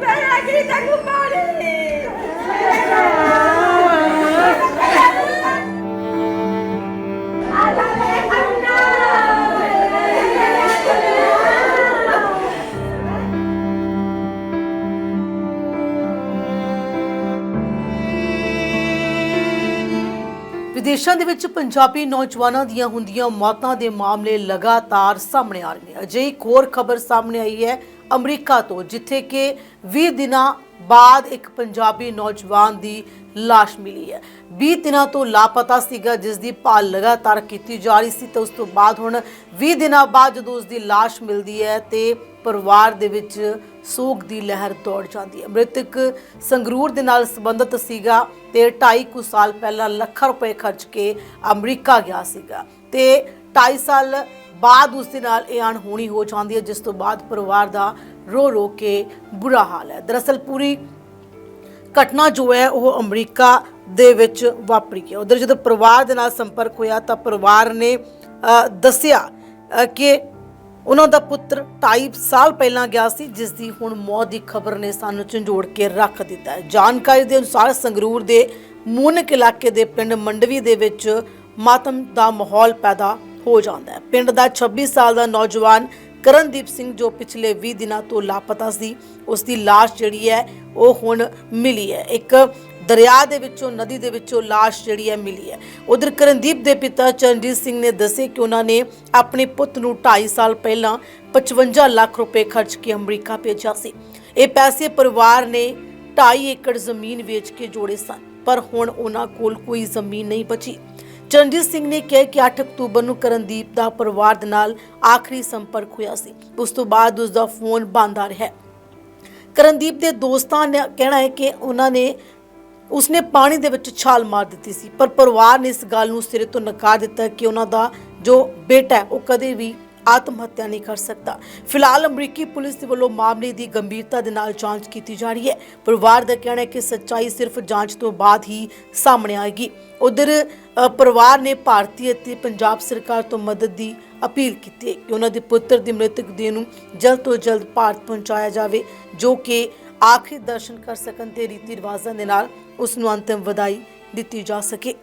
ਮੇਰਾ ਕੀ ਤੈਨੂੰ ਮਾਰੀ ਆਦਾ ਵਿਦੇਸ਼ਾਂ ਦੇ ਵਿੱਚ ਪੰਜਾਬੀ ਨੌਜਵਾਨਾਂ ਦੀਆਂ ਹੁੰਦੀਆਂ ਮੌਤਾਂ ਦੇ ਮਾਮਲੇ ਲਗਾਤਾਰ ਸਾਹਮਣੇ ਆ ਰਹੇ ਨੇ। ਅਜਿਹੀ ਇੱਕ ਹੋਰ ਖਬਰ ਸਾਹਮਣੇ ਆਈ ਹੈ। ਅਮਰੀਕਾ ਤੋਂ, ਜਿੱਥੇ ਕਿ 20 ਦਿਨਾਂ ਬਾਅਦ ਇੱਕ ਪੰਜਾਬੀ ਨੌਜਵਾਨ ਦੀ ਲਾਸ਼ ਮਿਲੀ ਹੈ। 20 ਦਿਨਾਂ ਤੋਂ ਲਾਪਤਾ ਸੀਗਾ, ਜਿਸ ਦੀ ਭਾਲ ਲਗਾਤਾਰ ਕੀਤੀ ਜਾ ਰਹੀ ਸੀ, ਤੇ ਉਸ ਤੋਂ ਬਾਅਦ ਹੁਣ 20 ਦਿਨਾਂ ਬਾਅਦ ਜਦੋਂ ਉਸ ਦੀ ਲਾਸ਼ ਮਿਲਦੀ ਹੈ, ਤੇ ਪਰਿਵਾਰ ਦੇ ਵਿੱਚ ਸੋਗ ਦੀ ਲਹਿਰ ਦੌੜ ਜਾਂਦੀ ਹੈ। ਮ੍ਰਿਤਕ ਸੰਗਰੂਰ ਦੇ ਨਾਲ ਸੰਬੰਧਿਤ ਸੀਗਾ ਤੇ 2.5 ਕੁ ਸਾਲ ਪਹਿਲਾਂ ਲੱਖਾਂ ਰੁਪਏ ਖਰਚ ਕੇ ਅਮਰੀਕਾ ਗਿਆ ਸੀਗਾ। ਤੇ 2.5 ਸਾਲ ਬਾਅਦ ਉਸ ਦੇ ਨਾਲ ਇਹ ਅਣਹੋਣੀ ਹੋ ਜਾਂਦੀ ਹੈ, ਜਿਸ ਤੋਂ ਬਾਅਦ ਪਰਿਵਾਰ ਦਾ ਰੋ ਰੋ ਕੇ ਬੁਰਾ ਹਾਲ ਹੈ। ਦਰਅਸਲ ਪੂਰੀ ਘਟਨਾ ਜੋ ਹੈ, ਉਹ ਅਮਰੀਕਾ ਦੇ ਵਿੱਚ ਵਾਪਰੀ ਹੈ। ਉਧਰ ਜਦੋਂ ਪਰਿਵਾਰ ਦੇ ਨਾਲ ਸੰਪਰਕ ਹੋਇਆ, ਤਾਂ ਪਰਿਵਾਰ ਨੇ ਦੱਸਿਆ ਕਿ ਉਹਨਾਂ ਦਾ ਪੁੱਤਰ 2.5 ਸਾਲ ਪਹਿਲਾਂ ਗਿਆ ਸੀ, ਜਿਸ ਦੀ ਹੁਣ ਮੌਤ ਦੀ ਖਬਰ ਨੇ ਸਾਨੂੰ ਝੰਜੋੜ ਕੇ ਰੱਖ ਦਿੱਤਾ ਹੈ। ਜਾਣਕਾਰੀ ਦੇ ਅਨੁਸਾਰ ਸੰਗਰੂਰ ਦੇ ਮੂਨਕ ਇਲਾਕੇ ਦੇ ਪਿੰਡ ਮੰਡਵੀ ਦੇ ਵਿੱਚ ਮਾਤਮ ਦਾ ਮਾਹੌਲ ਪੈਦਾ ਹੋ ਜਾਂਦਾ ਹੈ। ਪਿੰਡ ਦਾ 26 ਸਾਲ ਦਾ ਨੌਜਵਾਨ ਕਰਨਦੀਪ ਸਿੰਘ ਜੋ ਪਿਛਲੇ 20 ਦਿਨਾਂ ਤੋਂ ਲਾਪਤਾ ਸੀ, ਉਸ ਦੀ ਲਾਸ਼ ਜਿਹੜੀ ਹੈ, ਉਹ ਹੁਣ ਮਿਲੀ ਹੈ। ਇੱਕ ਦਰਿਆ ਦੇ ਵਿੱਚੋਂ, ਨਦੀ ਦੇ ਵਿੱਚੋਂ ਲਾਸ਼ ਜਿਹੜੀ ਹੈ, ਮਿਲੀ ਹੈ। ਉਧਰ ਕਰਨਦੀਪ ਦੇ ਪਿਤਾ ਚਰਨਜੀਤ ਸਿੰਘ ਨੇ ਦੱਸੇ ਕਿ ਉਹਨਾਂ ਨੇ ਆਪਣੇ ਪੁੱਤ ਨੂੰ 2.5 ਸਾਲ ਪਹਿਲਾਂ 55 ਲੱਖ ਰੁਪਏ ਖਰਚ ਕੇ ਅਮਰੀਕਾ ਭੇਜਿਆ ਸੀ। ਇਹ ਪੈਸੇ ਪਰਿਵਾਰ ਨੇ 2.5 ਏਕੜ ਜ਼ਮੀਨ ਵੇਚ ਕੇ ਜੋੜੇ ਸਨ, ਪਰ ਹੁਣ ਉਹਨਾਂ ਕੋਲ ਕੋਈ ਜ਼ਮੀਨ ਨਹੀਂ ਬਚੀ। ਚਰਨਜੀਤ ਸਿੰਘ ਨੇ ਕਿਹਾ ਕਿ 8 ਅਕਤੂਬਰ ਨੂੰ ਕਰਨਦੀਪ ਦਾ ਪਰਿਵਾਰ ਦੇ ਨਾਲ ਆਖਰੀ ਸੰਪਰਕ ਹੋਇਆ ਸੀ। ਉਸ ਤੋਂ ਬਾਅਦ ਉਸ ਦਾ ਫੋਨ ਬੰਦ ਆ ਰਿਹਾ ਹੈ। ਕਰਨਦੀਪ ਦੇ ਦੋਸਤਾਂ ਨੇ ਕਹਿਣਾ ਹੈ ਕਿ ਉਹਨਾਂ ਨੇ, ਉਸਨੇ ਪਾਣੀ ਦੇ ਵਿੱਚ ਛਾਲ ਮਾਰ ਦਿੱਤੀ ਸੀ। ਪਰ ਪਰਿਵਾਰ ਨੇ ਇਸ ਗੱਲ ਨੂੰ ਸਿਰੇ ਤੋਂ ਨਕਾਰ ਦਿੱਤਾ ਕਿ ਉਹਨਾਂ ਦਾ ਜੋ ਬੇਟਾ ਹੈ, ਉਹ ਕਦੇ ਵੀ ਆਤਮ ਹੱਤਿਆ ਨਹੀਂ ਕਰ ਸਕਦਾ। ਫਿਲਹਾਲ ਅਮਰੀਕੀ ਪੁਲਿਸ ਦੇ ਵੱਲੋਂ ਮਾਮਲੇ ਦੀ ਗੰਭੀਰਤਾ ਦੇ ਨਾਲ ਜਾਂਚ ਕੀਤੀ ਜਾ ਰਹੀ ਹੈ। ਪਰਿਵਾਰ ਦਾ ਕਹਿਣਾ ਹੈ ਕਿ ਸੱਚਾਈ ਸਿਰਫ ਜਾਂਚ ਤੋਂ ਬਾਅਦ ਹੀ ਸਾਹਮਣੇ ਆਏਗੀ। ਉਧਰ ਪਰਿਵਾਰ ਨੇ ਭਾਰਤੀ ਅਤੇ ਪੰਜਾਬ ਸਰਕਾਰ ਤੋਂ ਮਦਦ ਦੀ ਅਪੀਲ ਕੀਤੀ ਹੈ ਕਿ ਉਹਨਾਂ ਦੇ ਪੁੱਤਰ ਦੀ ਮ੍ਰਿਤਕ ਦੇਹ ਨੂੰ ਜਲਦ ਤੋਂ ਜਲਦ ਭਾਰਤ ਪਹੁੰਚਾਇਆ ਜਾਵੇ, ਜੋ ਕਿ ਆਖਰੀ ਦਰਸ਼ਨ ਕਰ ਸਕਣ ਤੇ ਰੀਤੀ ਰਿਵਾਜ਼ਾਂ ਦੇ ਨਾਲ ਉਸ ਨੂੰ ਅੰਤਿਮ ਵਧਾਈ ਦਿੱਤੀ ਜਾ ਸਕੇ।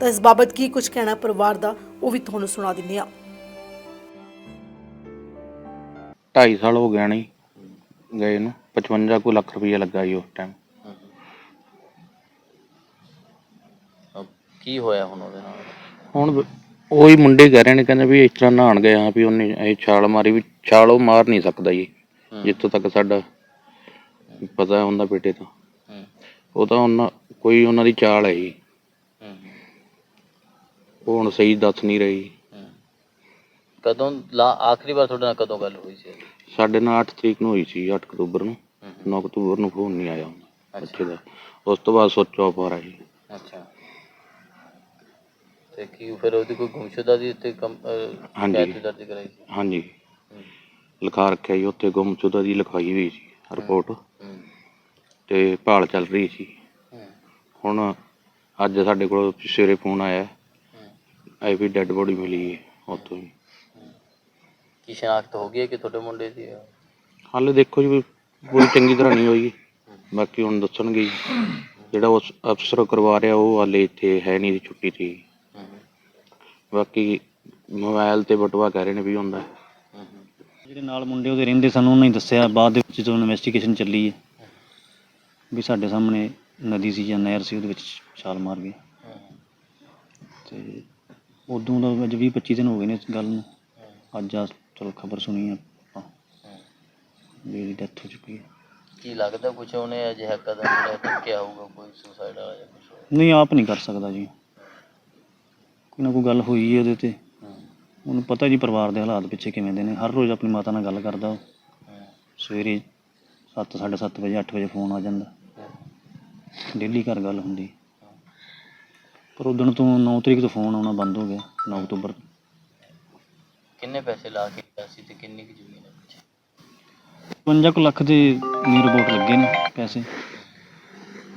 ਤਾਂ ਇਸ ਬਾਬਤ ਕੀ ਕੁਝ ਕਹਿਣਾ ਪਰਿਵਾਰ ਦਾ, ਉਹ ਵੀ ਤੁਹਾਨੂੰ ਸੁਣਾ ਦਿੰਦੇ ਹਾਂ। 2.5 ਸਾਲ ਹੋ ਗਿਆ ਨਹੀਂ ਗਏ ਨੂੰ 55 ਕੁ ਲੱਖ ਰੁਪਈਆ ਲੱਗਾ ਜੀ ਉਸ ਟਾਈਮ ਅਹ ਕੀ ਹੋਇਆ ਹੁਣ ਉਹਦੇ ਨਾਲ? ਹੁਣ ਵ- ਉਹੀ ਮੁੰਡੇ ਕਹਿ ਰਹੇ ਨੇ ਕਹਿੰਦੇ ਵੀ ਇਸ ਤਰ੍ਹਾਂ ਨਹਾਣ ਗਏ ਆ ਵੀ ਉਹਨੇ ਇਹ ਛਾਲ ਮਾਰੀ ਵੀ ਛਾਲ ਉਹ ਮਾਰ ਨਹੀਂ ਸਕਦਾ ਜੀ ਜਿੱਥੋਂ ਤੱਕ ਸਾਡਾ ਪਤਾ ਹੁੰਦਾ ਬੇਟੇ ਦਾ ਹੂੰ। ਉਹ ਤਾਂ ਉਹਨਾਂ ਕੋਈ ਉਹਨਾਂ ਦੀ ਚਾਲ ਹੈ ਜੀ। ਹੂੰ। ਉਹ ਹੁਣ ਸਹੀ ਦੱਸ ਨਹੀਂ ਰਹੀ। ਹੂੰ ਕਦੋਂ ਲਾ ਆਖਰੀ ਵਾਰ ਤੁਹਾਡੇ ਨਾਲ ਕਦੋਂ ਗੱਲ ਹੋਈ ਸੀ? ਸਾਡੇ ਨਾਲ 8 ਤਰੀਕ ਨੂੰ ਹੋਈ ਸੀ 8 ਅਕਤੂਬਰ ਨੂੰ। ਹੂੰ 9 ਅਕਤੂਬਰ ਨੂੰ ਫੋਨ ਨਹੀਂ ਆਇਆ ਅੱਛਾ। ਦਾ। ਉਸ ਤੋਂ ਬਾਅਦ ਸੋਚੋ ਆਫ ਆ ਰਹੀ। ਅੱਛਾ। ਤੇ ਕੀ ਫਿਰ ਉਹਦੀ ਕੋਈ ਗੁੰਮਸ਼ੁਦਾ ਦੀ ਉੱਤੇ ਹਾਂਜੀ। ਦਰਜ ਕਰਾਈ ਸੀ? ਹਾਂਜੀ। ਲਿਖਾ ਰੱਖਿਆ ਜੀ ਉੱਥੇ ਗੁੰਮਸ਼ੁਦਾ ਦੀ ਲਿਖਾਈ ਹੋਈ ਸੀ ਰਿਪੋਰਟ ਤੇ ਭਾਲ ਚੱਲ ਰਹੀ ਸੀ। ਹੁਣ ਅੱਜ ਸਾਡੇ ਕੋਲ ਸਵੇਰੇ ਫੋਨ ਆਇਆ। ਆਈ ਵੀ ਡੈੱਡ ਬੋਡੀ ਮਿਲੀ ਹੈ ਉੱਥੋਂ ਹੀ। ਕੀ ਸ਼ਨਾਖਤ ਹੋ ਗਈ ਹੈ ਕਿ ਤੁਹਾਡੇ ਮੁੰਡੇ ਦੀ? ਹੈ? ਹਾਲੇ ਦੇਖੋ ਜੀ ਪੂਰੀ ਚੰਗੀ ਤਰ੍ਹਾਂ ਨਹੀਂ ਹੋਈ। ਬਾਕੀ ਹੁਣ ਦੱਸਣਗੇ ਜੀ। ਜਿਹੜਾ ਉਸ ਅਫਸਰ ਕਰਵਾ ਰਿਹਾ ਉਹ ਹਾਲੇ ਇੱਥੇ ਹੈ ਨਹੀਂ ਛੁੱਟੀ ਤੇ। ਬਾਕੀ ਮੋਬਾਈਲ ਤੇ ਬਟਵਾ ਕਹਿ ਰਹੇ ਨੇ ਵੀ ਹੁੰਦਾ। ਹੂੰ ਜਿਹੜੇ ਨਾਲ ਮੁੰਡੇ ਉਹਦੇ ਰਹਿੰਦੇ ਸਨ ਉਹਨਾਂ ਨੇ ਦੱਸਿਆ ਬਾਅਦ ਦੇ ਵਿੱਚ ਜਦੋਂ ਇਨਵੈਸਟੀਗੇਸ਼ਨ ਚੱਲੀ ਹੈ ਵੀ ਸਾਡੇ ਸਾਹਮਣੇ ਨਦੀ ਸੀ ਜਾਂ ਨਹਿਰ ਸੀ ਉਹਦੇ ਵਿੱਚ ਛਾਲ ਮਾਰ ਗਏ। ਤੇ ਉਦੋਂ ਦਾ ਅੱਜ 20 25 ਦਿਨ ਹੋ ਗਏ ਨੇ ਇਸ ਗੱਲ ਨੂੰ। ਅੱਜ ਆ ਚਲੋ ਖਬਰ ਸੁਣੀ ਆਪਾਂ। ਵੀ ਇਹਦੀ ਡੈਥ ਹੋ ਚੁੱਕੀ ਹੈ ਕੀ ਲੱਗਦਾ ਕੁਛ ਉਹਨੇ ਅਜਿਹਾ ਕਦਮ ਜਿਹੜਾ ਚੁੱਕਿਆ ਹੋਊਗਾ ਕੋਈ ਸੁਸਾਈਡ ਵਾਲਾ ਜਾਂ ਕੁਛ ਨਹੀਂ ਆਪ ਨਹੀਂ ਕਰ ਸਕਦਾ ਜੀ। ਕੋਈ ਨਾ ਕੋਈ ਗੱਲ ਹੋਈ ਹੈ ਉਹਦੇ ਤੇ। ਉਹਨੂੰ ਪਤਾ ਜੀ ਪਰਿਵਾਰ ਦੇ ਹਾਲਾਤ ਪਿੱਛੇ ਕਿਵੇਂ ਦੇ ਨੇ। ਹਰ ਰੋਜ਼ ਆਪਣੀ ਮਾਤਾ ਨਾਲ ਗੱਲ ਕਰਦਾ ਉਹ। ਸਵੇਰੇ 7 7:30 ਵਜੇ 8 ਵਜੇ ਫੋਨ ਆ ਜਾਂਦਾ। ਡੇਲੀ ਘਰ ਗੱਲ ਹੁੰਦੀ। ਪਰ ਉਦੋਂ ਤੋਂ 9 ਤਰੀਕ ਤੋਂ ਫੋਨ ਆਉਣਾ ਬੰਦ ਹੋ ਗਿਆ 9 ਅਕਤੂਬਰ ਕਿੰਨੇ ਪੈਸੇ ਲਾ ਕੇ ਲਿਆ ਸੀ ਤੇ ਕਿੰਨੀ ਕੁ ਜ਼ਮੀਨ ਹੈ ਪਿੱਛੇ? 55 ਕੁ ਲੱਖ ਦੇ ਨੀਰ ਰਿਪੋਰਟ ਲੱਗੇ ਨੇ ਪੈਸੇ।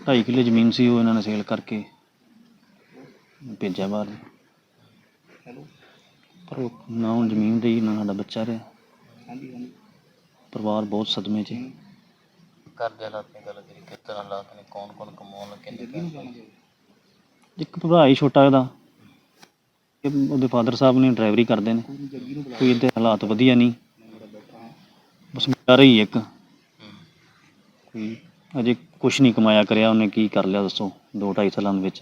2.5 ਕਿੱਲੇ ਜ਼ਮੀਨ ਸੀ ਉਹ ਇਹਨਾਂ ਨੇ ਸੇਲ ਕਰਕੇ ਭੇਜਿਆ ਬਾਹਰ। ਪਰ ਉਹ ਨਾ ਹੁਣ ਜ਼ਮੀਨ ਰਹੀ ਨਾ ਸਾਡਾ ਬੱਚਾ ਰਿਹਾ। ਪਰਿਵਾਰ ਬਹੁਤ ਸਦਮੇ 'ਚ। ਹੈ। ਘਰ ਦੇ ਹਾਲਾਤ ਦੀ ਗੱਲ ਕਰੀ ਕਿਸ ਤਰ੍ਹਾਂ ਹਾਲਾਤ ਨੇ ਕੌਣ ਕੌਣ ਕਮਾਉਣ ਲੱਗੇ ਨੇ? ਦੇ? ਇੱਕ ਭਰਾ ਹੀ ਛੋਟਾ ਉਹਦਾ। ਇਹ ਉਹਦੇ ਫਾਦਰ ਸਾਹਿਬ ਨੇ ਡਰਾਈਵਰੀ ਕਰਦੇ ਨੇ ਕੋਈ ਇਹਦੇ ਹਾਲਾਤ ਵਧੀਆ ਨਹੀਂ। ਬਸ ਮੇਰਾ ਰਹੀ ਇੱਕ। ਕੋਈ ਅਜੇ ਕੁਛ ਨਹੀਂ ਕਮਾਇਆ ਕਰਿਆ, ਉਹਨੇ ਕੀ ਕਰ ਲਿਆ ਦੱਸੋ 2 2.5 ਸਾਲਾਂ ਦੇ ਵਿੱਚ।